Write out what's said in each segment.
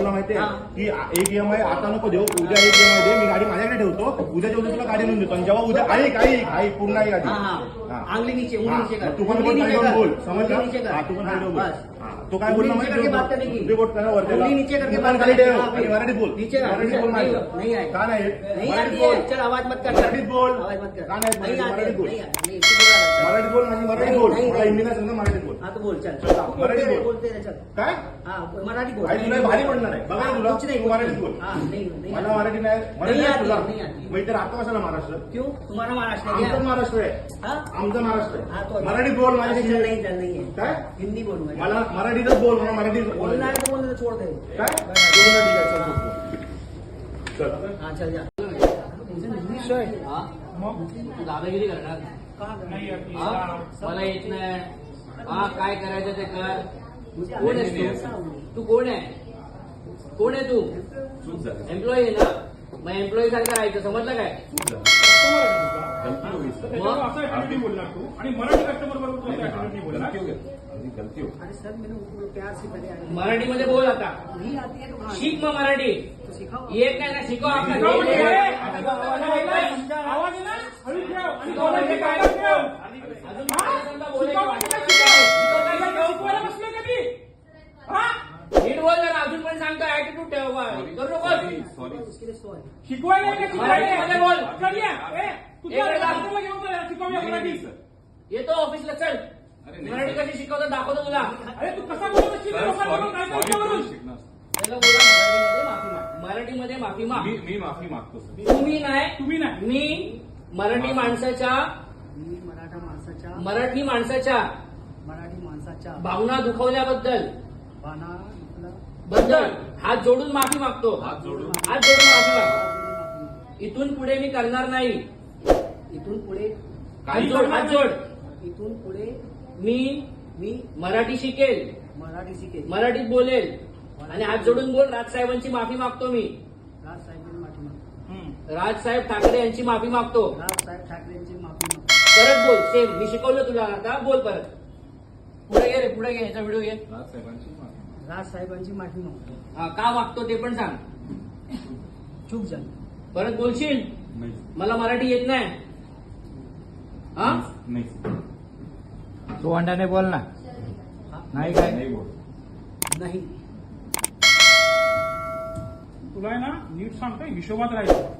बोलला माहितीये. की एक ईएमआय आता नको देऊ. उद्या एक ईएमआय दे. मी गाडी माझ्याकडे ठेवतो. उद्याच्या उद्या तुला गाडी नेऊन देतो. आणि जेव्हा उद्या ऐक ऐक. ऐक पूर्ण ऐक आधी. हाँ. आंगली नीचे उंगली हा, नीचे कर. मग तू पण उंगली बोल नीचे खाली जाऊन कर. बोल. समजलं? उंगली नीचे कर. हा, तू पण खाली जाऊन बोल. बस. हा, तो काय बोलला उंगली नीचे माहिती करके बात करने की उंगली बोट करा वरती उंगली. नीचे करके बात खाली करने ठेव. की. आणि मराठीत बोल. नीचे कर, मराठीत नीचे- बोल नहीं का नाही? नहीं मराठीत आती बोल. चल आवाज मत कर. मराठीत बोल. आवाज मत कर. का नाही नहीं आते मराठीत बोल. नहीं आते नहीं तू बोला रहा. मराठीत बोल माझी मराठीत बोल. नहीं, मला नहीं. हिंदी नाही समजा मराठीत बोल. हाँ तो बोल चल. मराठी बोलते रहे, बोल. बोलते रहे चल. काय? हाँ मराठी बोल. आई तुला भारी पडणार आहे बघा ना तुला. कुछ नहीं तू मराठीत बोल. हाँ नहीं नहीं मला मराठी नाही. मराठी नहीं नाही आती, तुला. नहीं आती. मग इथे राहतो कशाला महाराष्ट्र? क्यों? तुम्हारा महाराष्ट्र आमचं क्या महाराष्ट्र आहे. आमचं महाराष्ट्र आहे. तो मराठीत बोल चल माझ्याशी नहीं चल नहीं काय? हिंदी बोलूंगा मला मराठीतच बोल मला बोलना बोल. है तो बोलना तो छोड़ दे काय दोन ठीक आहे चल तू. चल. हाँ चल जा. हा? तू दादागिरी करणार? हा? मला येत नाही. हा काय करायचं ते कर. कोण आहेस तू? तू कोण आहे? कोण आहे तू? एम्प्लॉई आहे ना? मग एम्प्लॉई सारखं राहायचं. समजलं काय? त्याच्यावर असं ऍटिट्यूड बोलणार तू. आणि मराठी कस्टमर बरोबर तू असं ऍटिट्यूड बोलणार. अरे सर मैंने उनको प्यार से पहले आया मराठीमध्ये बोल आता. नहीं आती है तो कहाँ? शिक मग मराठी. येत नाही ना शिकव आपला. शिकवूया मराठी. येतो ऑफिसला चल. मराठी कशी शिकवतो दाखवतो तुला. अरे तू कसा बोलत? असशील लोकांबरोबर काय त्यांच्यावरून? त्याला बोला मराठीमध्ये माफी माग. मराठीमध्ये माफी माग. मी मी माफी मागतो तुम्ही नाही. तुम्ही नाही. मी मराठी माणसाच्या मी मराठा माणसाच्या मराठी माणसाच्या मराठी माणसाच्या भावना दुखवल्याबद्दल. आपला बद्दल हात जोडून माफी मागतो. हात जोडून. हात जोडून माफी मागतो. इथून पुढे मी करणार नाही. इथून पुढे हात जोड हात जोड. इथून पुढे मी मी मराठी शिकेल. मराठी शिकेल. मराठीत बोलेल. आणि हात जोडून बोल राजसाहेबांची माफी मागतो मी. राज साहेबांची माफी मागतो. राजसाहेब ठाकरे यांची माफी मागतो. राज साहेब ठाकरेंची माफी मागतो. परत बोल सेम. मी शिकवलं तुला आता. बोल परत. पुढे घे रे पुढे घे. याचा व्हिडिओ घे. राजसाहेबांची माफी राज साहेबांची माफी मागतो. हा, का मागतो ते पण सांग. चूक झाली. परत बोलशील? नाही. मला मराठी येत नाही. हा? नाही. तू अंडाने बोल ना? नाही काय? नाही बोल. नाही. तुला आहे ना नीट सांगतोय हिशोबात राहायचं.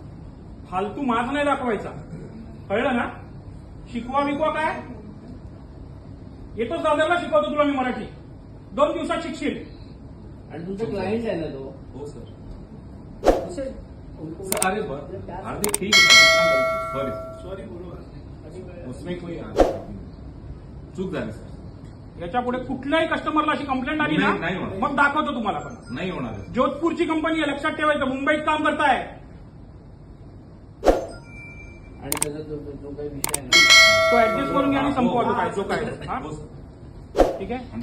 फालतू माज नाही दाखवायचा. कळलं ना? शिकवा बिकवा काय? येतोच दादाला शिकवतो तुला मी मराठी. दोन दिवसात शिकशील. आणि तुमचा क्लायंट आहे ना तो? हो सर सर, अरे बर. हार्दिक ठीक है सॉरी सॉरी उसमें कोई चूक झाली सर याच्यापुढे कुठल्याही कस्टमरला अशी कंप्लेंट आली नाही ना होणार. मग दाखवतो तुम्हाला पण. नाही होणार आहे. जोधपूरची कंपनी आहे लक्षात ठेवायचं. मुंबईत काम करताय. आणि त्याचा जो जो काही विषय आहे ना तो ऍडजस्ट करून घ्या आणि संपवा तो काय जो काय. हा? हो? सर ठीक आहे?